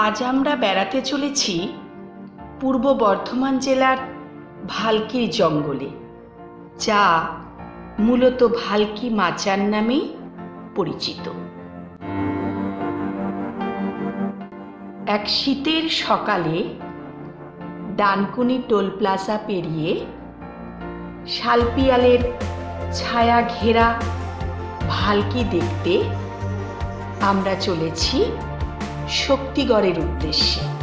আজ আমরা বেড়াতে চলেছি পূর্ব বর্ধমান জেলার ভালকির জঙ্গলে, যা মূলত ভালকি মাচার নামেই পরিচিত। এক শীতের সকালে ডানকুনি টোল প্লাজা পেরিয়ে শালপিয়ালের ছায়া ঘেরা ভালকি দেখতে আমরা চলেছি শক্তিগড়ের উদ্দেশ্যে।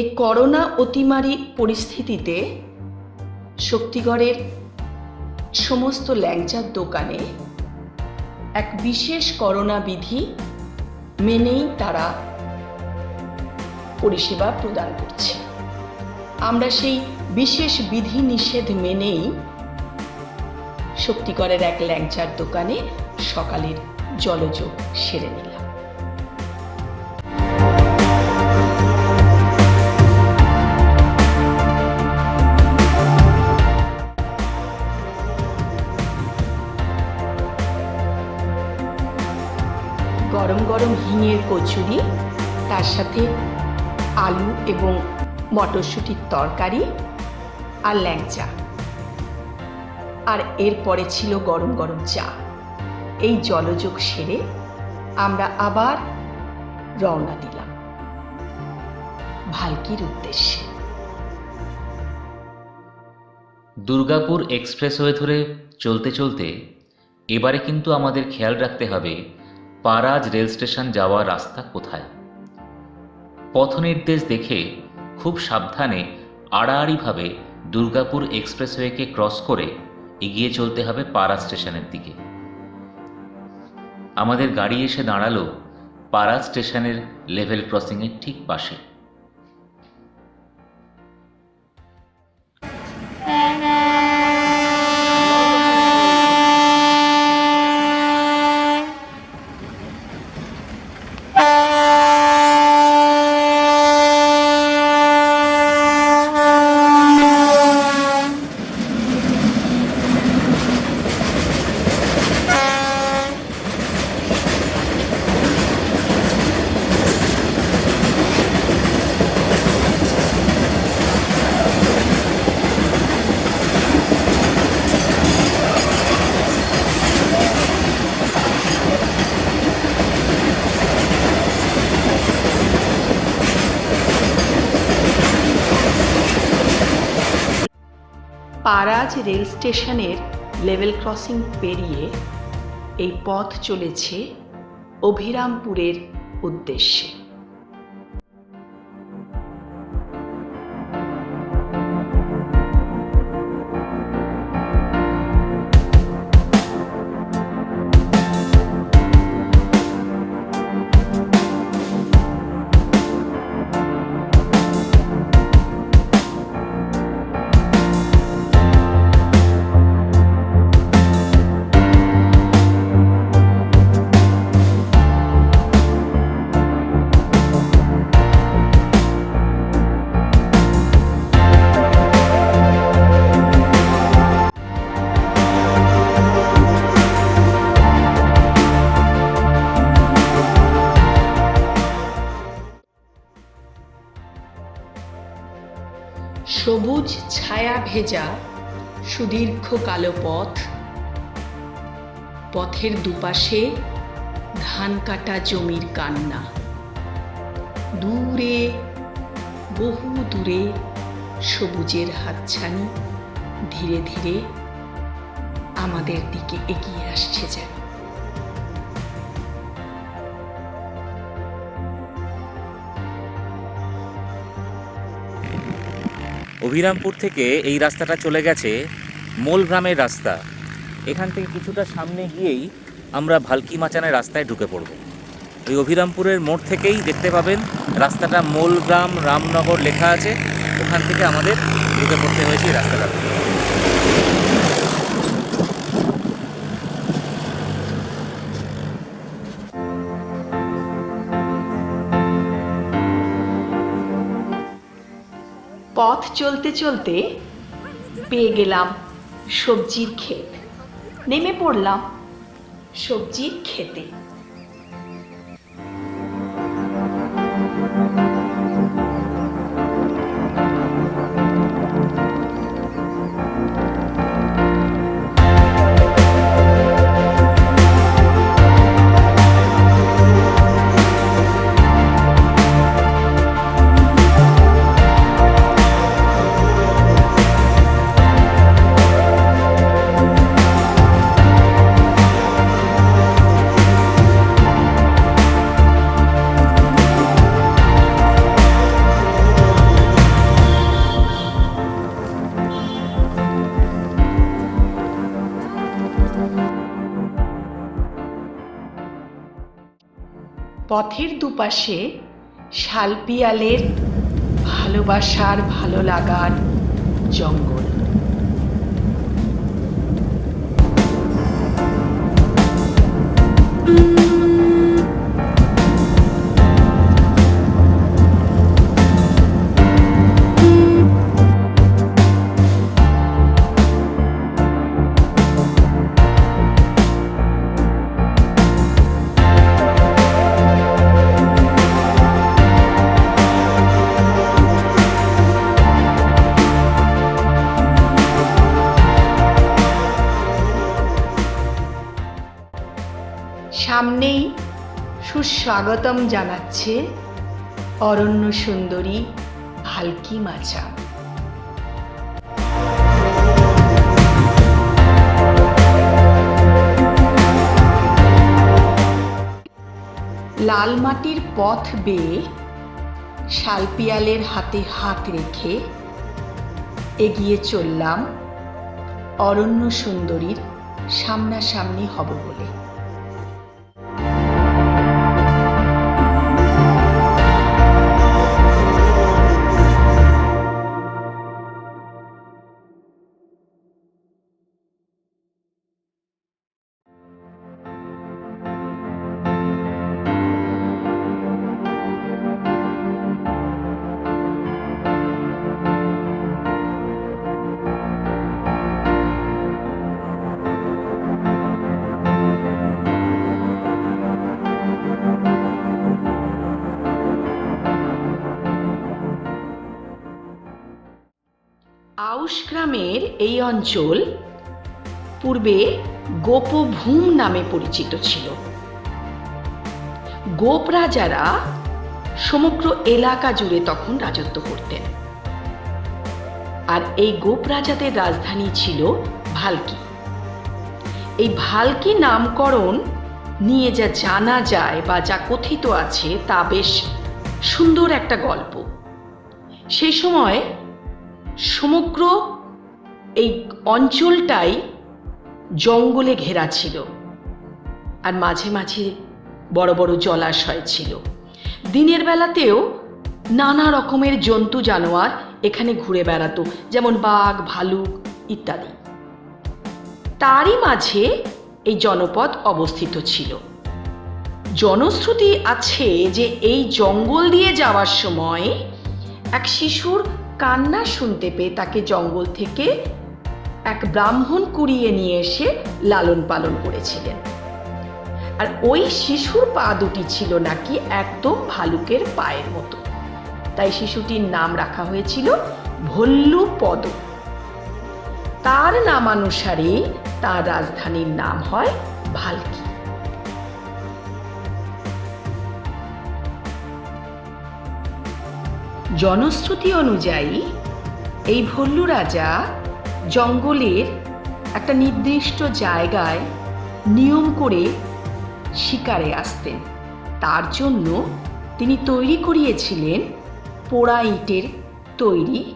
এই করোনা অতিমারী পরিস্থিতিতে শক্তিগড়ের সমস্ত ল্যাংচার দোকানে এক বিশেষ করোনা বিধি মেনেই তারা পরিষেবা প্রদান করছে। আমরা সেই বিশেষ বিধি নিষেধ মেনেই শক্তিগড়ের এক ল্যাংচার দোকানে সকালের জলযোগ সেরে নিলাম। গরম হিঙের কচুরি, তার সাথে আলু এবং মটরশুঁটির তরকারি আর ল্যাংচা। আর এরপরে ছিল গরম গরম চা। এই জলযোগ সেরে আমরা আবার রওনা দিলাম। ভালকির উদ্দেশ্যে। দুর্গাপুর এক্সপ্রেসওয়ে ধরে চলতে চলতে এবারে কিন্তু আমাদের খেয়াল রাখতে হবে পারাজ রেল স্টেশন যাওয়ার রাস্তা কোথায়? পথনির্দেশ দেখে খুব সাবধানে, আড়াআড়িভাবে দুর্গাপুর এক্সপ্রেসওয়েকে ক্রস করে এগিয়ে চলতে হবে পারা স্টেশনের দিকে। আমাদের গাড়ি এসে দাঁড়াল পাড়া স্টেশনের লেভেল ক্রসিংয়ের ঠিক পাশে। পারাজ রেল স্টেশনের লেভেল ক্রসিং পেরিয়ে এই পথ চলেছে অভিরামপুরের উদ্দেশ্যে। সবুজ ছায়া ভেজা সুদীর্ঘ কালো পথ। পথের দুপাশে ধান কাটা জমির কান্না। দূরে, বহু দূরে সবুজের হাতছানি ধীরে ধীরে আমাদের দিকে এগিয়ে আসছে যেন। অভিরামপুর থেকে এই রাস্তাটা চলে গেছে মোল গ্রামের রাস্তা। এখান থেকে কিছুটা সামনে গিয়েই আমরা ভালকি মাচানের রাস্তায় ঢুকে পড়ব। ওই অভিরামপুরের মোড় থেকেই দেখতে পাবেন রাস্তাটা মোলগ্রাম রামনগর লেখা আছে। ওখান থেকে আমাদের ঢুকে পড়তে হয়েছে এই রাস্তাটা। পথ চলতে চলতে পেয়ে গেলাম সবজির ক্ষেত। নেমে পড়লাম সবজির খেতে পথের দুপাশে শালপিয়ালের ভালোবাসার ভালো লাগার জঙ্গল। সুস্বাগতম জানাচ্ছে অরণ্য সুন্দরী ভালকি মাচা। লাল মাটির পথ বেয়ে শালপিয়ালের হাতে হাত রেখে এগিয়ে চললাম অরণ্য সুন্দরীর সামনাসামনি হব বলে। আউশ গ্রামের এই অঞ্চল পূর্বে গোপভূম নামে পরিচিত ছিল। গোপ রাজারা সমগ্র এলাকা জুড়ে তখন রাজত্ব করতেন। আর এই গোপ রাজাদের রাজধানী ছিল ভালকি। এই ভালকি নামকরণ নিয়ে যা জানা যায় বা যা কথিত আছে তা বেশ সুন্দর একটা গল্প। সেই সময় সমগ্র এই অঞ্চলটাই জঙ্গলে ঘেরা ছিল। আর মাঝে মাঝে বড় বড় জলাশয় ছিল। দিনের বেলাতেও নানা রকমের জন্তু জানোয়ার এখানে ঘুরে বেড়াতো, যেমন বাঘ, ভালুক ইত্যাদি। তারই মাঝে এই জনপদ অবস্থিত ছিল। জনশ্রুতি আছে যে এই জঙ্গল দিয়ে যাওয়ার সময় এক শিশুর কান্না শুনতে পেয়ে তাকে জঙ্গল থেকে এক ব্রাহ্মণ কুড়িয়ে নিয়ে এসে লালন পালন করেছিলেন। আর ওই শিশুর পা দুটি ছিল নাকি একদম ভালুকের পায়ের মতো। তাই শিশুটির নাম রাখা হয়েছিল ভল্লু পদ তার নামানুসারে তার রাজধানীর নাম হয় ভালকি। জনশ্রুতি অনুযায়ী, এই ভল্লু রাজা জঙ্গলের একটা নির্দিষ্ট জায়গায় নিয়ম করে শিকারে আসতেন। তার জন্য তিনি তৈরি করিয়েছিলেন পোড়া ইটের তৈরি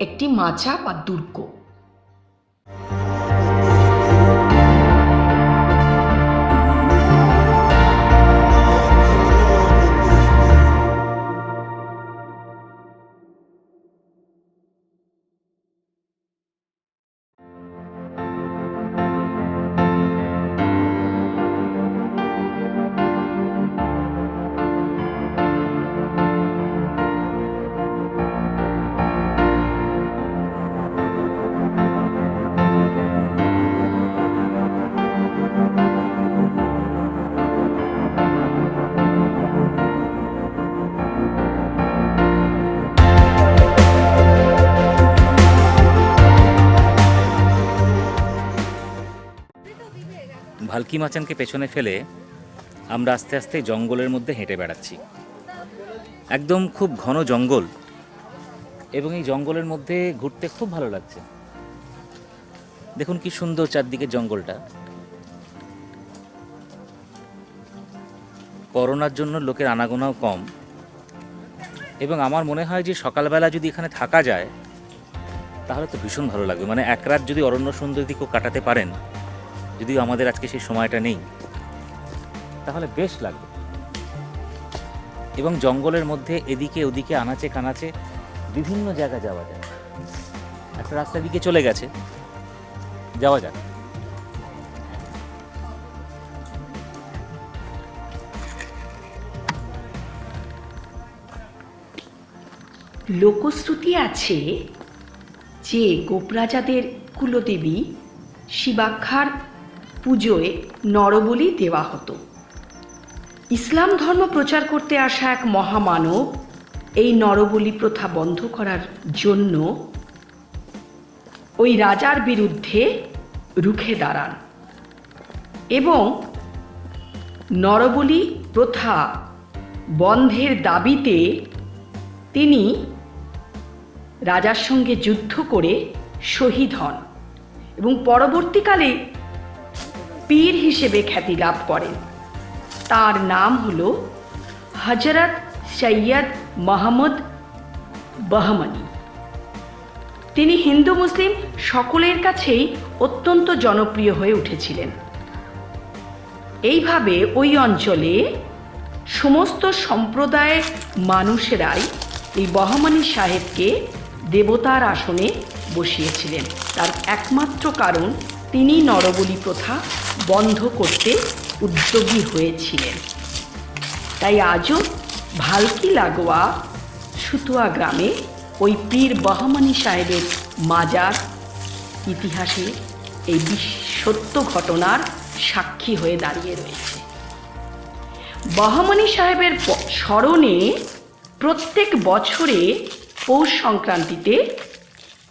একটি মাচা বা দুর্গ। ভালকি মাচানকে পেছনে ফেলে আমরা আস্তে আস্তে জঙ্গলের মধ্যে হেঁটে বেড়াচ্ছি। একদম খুব ঘন জঙ্গল এবং এই জঙ্গলের মধ্যে ঘুরতে খুব ভালো লাগছে। দেখুন কি সুন্দর চারদিকে জঙ্গলটা। করোনার জন্য লোকের আনাগোনাও কম এবং আমার মনে হয় যে সকালবেলা যদি এখানে থাকা যায়, তাহলে তো ভীষণ ভালো লাগবে। মানে এক রাত যদি অরণ্য সুন্দরী কেউ কাটাতে পারেন যদিও আমাদের আজকে সেই সময়টা নেই। তাহলে বেশ লাগবে। এবং জঙ্গলের মধ্যে এদিকে ওদিকে আনাচে কানাচে বিভিন্ন জায়গা যাওয়া যায়। একটা রাস্তা দিকে চলে গেছে। যাওয়া যাক। লোকশ্রুতি আছে যে গোপরাজাদের কুলদেবী শিবাক্ষার পুজোয় নরবলি দেওয়া হতো। ইসলাম ধর্ম প্রচার করতে আসা এক মহামানব এই নরবলি প্রথা বন্ধ করার জন্য ওই রাজার বিরুদ্ধে রুখে দাঁড়ান এবং নরবলি প্রথা বন্ধের দাবিতে তিনি রাজার সঙ্গে যুদ্ধ করে শহীদ হন এবং পরবর্তীকালে পীর হিসেবে খ্যাতি লাভ করেন তার নাম হল হজরত সৈয়দ মোহাম্মদ বহমনি। তিনি হিন্দু মুসলিম সকলের কাছেই অত্যন্ত জনপ্রিয় হয়ে উঠেছিলেন। এইভাবে ওই অঞ্চলে সমস্ত সম্প্রদায়ের মানুষেরাই এই বহমানি সাহেবকে দেবতার আসনে বসিয়েছিলেন। তার একমাত্র কারণ তিনি নরবলি প্রথা বন্ধ করতে উদ্যোগী হয়েছিলেন। তাই আজও ভালকি লাগোয়া সুতুয়া গ্রামে ওই পীর বহমানি সাহেবের মাজার ইতিহাসে এই সত্য ঘটনার সাক্ষী হয়ে দাঁড়িয়ে রয়েছে। বহমনি সাহেবের স্মরণে প্রত্যেক বছরে পৌষ সংক্রান্তিতে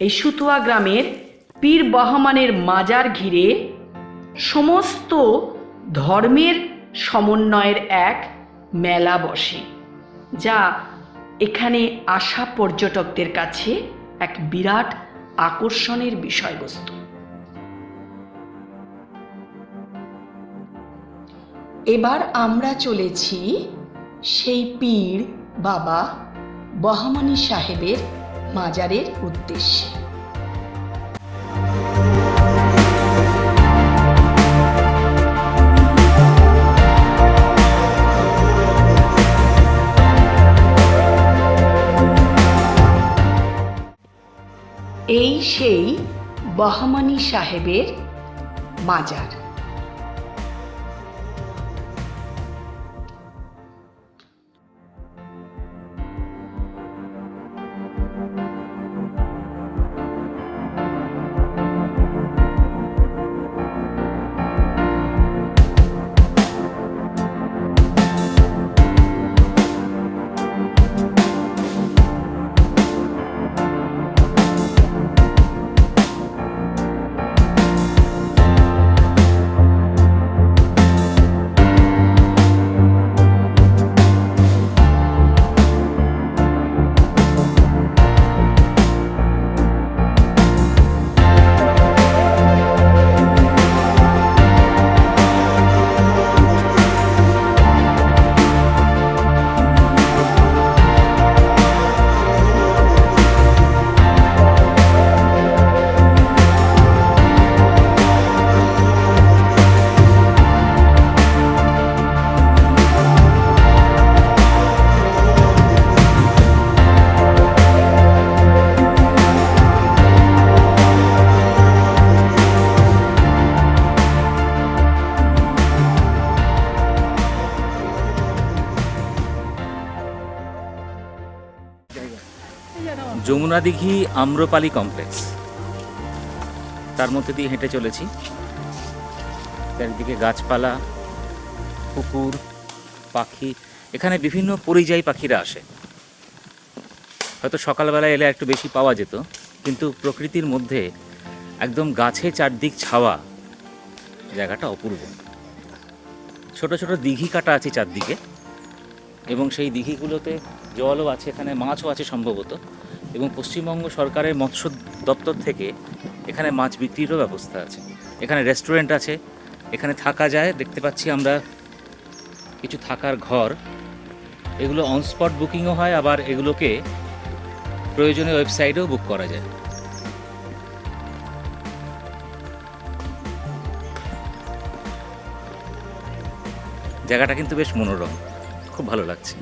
এই সুতুয়া গ্রামের পীর বহমানের মাজার ঘিরে সমস্ত ধর্মের সমন্বয়ের এক মেলা বসে, যা এখানে আসা পর্যটকদের কাছে এক বিরাট আকর্ষণের বিষয়বস্তু। এবার আমরা চলেছি সেই পীর বাবা বহামানি সাহেবের মাজারের উদ্দেশ্যে। সেই বহমানি সাহেবের মাজার যমুনা দিঘি আম্রপালি কমপ্লেক্স। তার মধ্যে দিয়ে হেঁটে চলেছি। চারিদিকে গাছপালা, পুকুর, পাখি, এখানে বিভিন্ন পরিযায়ী পাখিরা আসে। হয়তো সকালবেলা এলে একটু বেশি পাওয়া যেত, কিন্তু প্রকৃতির মধ্যে একদম গাছে চারদিক ছাওয়া জায়গাটা অপূর্ব। ছোট ছোট দিঘি কাটা আছে চারদিকে, এবং সেই দিঘিগুলোতে জলও আছে এখানে, মাছও আছে সম্ভবত। এবং পশ্চিমবঙ্গ সরকারের মৎস্য দপ্তর থেকে এখানে মাছ বিক্রিরও ব্যবস্থা আছে। এখানে রেস্টুরেন্ট আছে, এখানে থাকা যায়। দেখতে পাচ্ছি আমরা কিছু থাকার ঘর। এগুলো অনস্পট বুকিংও হয়, আবার এগুলোকে প্রয়োজনীয় ওয়েবসাইটেও বুক করা যায়। জায়গাটা কিন্তু বেশ মনোরম, খুব ভালো লাগছে।